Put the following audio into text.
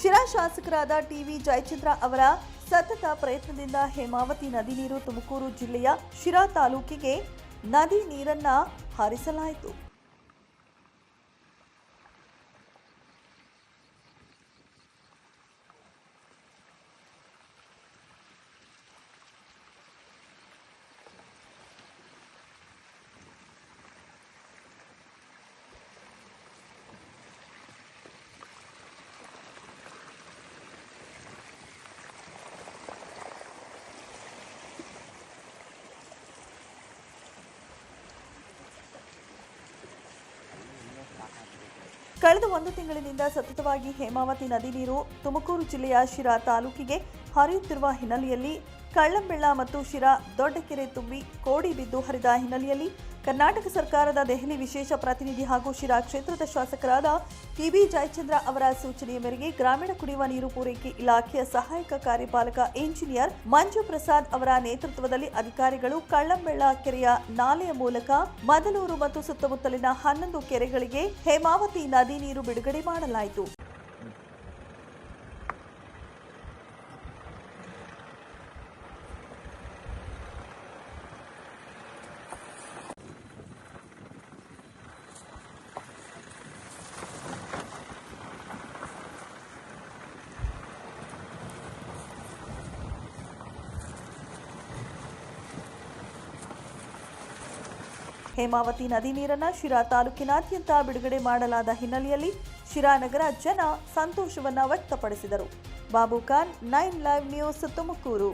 ಶಿರಾ ಶಾಸಕರಾದ ಟಿವಿ ಜಯಚಂದ್ರ ಅವರ ಸತತ ಪ್ರಯತ್ನದಿಂದ ಹೇಮಾವತಿ ನದಿ ನೀರು ತುಮಕೂರು ಜಿಲ್ಲೆಯ ಶಿರಾ ತಾಲೂಕಿಗೆ ನದಿ ನೀರನ್ನ ಹರಿಸಲಾಯಿತು. ಕಳೆದ ಒಂದು ತಿಂಗಳಿನಿಂದ ಸತತವಾಗಿ ಹೇಮಾವತಿ ನದಿ ನೀರು ತುಮಕೂರು ಜಿಲ್ಲೆಯ ಶಿರಾ ತಾಲೂಕಿಗೆ ಹರಿಯುತ್ತಿರುವ ಹಿನ್ನೆಲೆಯಲ್ಲಿ ಕಳ್ಳಂಬೆಳ್ಳ ಮತ್ತು ಶಿರಾ ದೊಡ್ಡಕೆರೆ ತುಂಬಿ ಕೋಡಿ ಬಿದ್ದು ಹರಿದ ಹಿನ್ನೆಲೆಯಲ್ಲಿ ಕರ್ನಾಟಕ ಸರ್ಕಾರದ ದೆಹಲಿ ವಿಶೇಷ ಪ್ರತಿನಿಧಿ ಹಾಗೂ ಶಿರಾ ಕ್ಷೇತ್ರದ ಶಾಸಕರಾದ ಟಿಬಿ ಜಯಚಂದ್ರ ಅವರ ಸೂಚನೆಯ ಮೇರೆಗೆ ಗ್ರಾಮೀಣ ಕುಡಿಯುವ ನೀರು ಪೂರೈಕೆ ಇಲಾಖೆಯ ಸಹಾಯಕ ಕಾರ್ಯಪಾಲಕ ಇಂಜಿನಿಯರ್ ಮಂಜು ಪ್ರಸಾದ್ ಅವರ ನೇತೃತ್ವದಲ್ಲಿ ಅಧಿಕಾರಿಗಳು ಕಳ್ಳಂಬೆಳ್ಳ ಕೆರೆಯ ನಾಲೆಯ ಮೂಲಕ ಮದಲೂರು ಮತ್ತು ಸುತ್ತಮುತ್ತಲಿನ ಹನ್ನೊಂದು ಕೆರೆಗಳಿಗೆ ಹೇಮಾವತಿ ನದಿ ನೀರು ಬಿಡುಗಡೆ ಮಾಡಲಾಯಿತು. ಹೇಮಾವತಿ ನದಿ ನೀರನ್ನ ಶಿರಾ ತಾಲೂಕಿನಾದ್ಯಂತ ಬಿಡುಗಡೆ ಮಾಡಲಾದ ಹಿನ್ನೆಲೆಯಲ್ಲಿ ಶಿರಾನಗರ ಜನ ಸಂತೋಷವನ್ನು ವ್ಯಕ್ತಪಡಿಸಿದರು. Babu Khan, nine live news Tumakuru.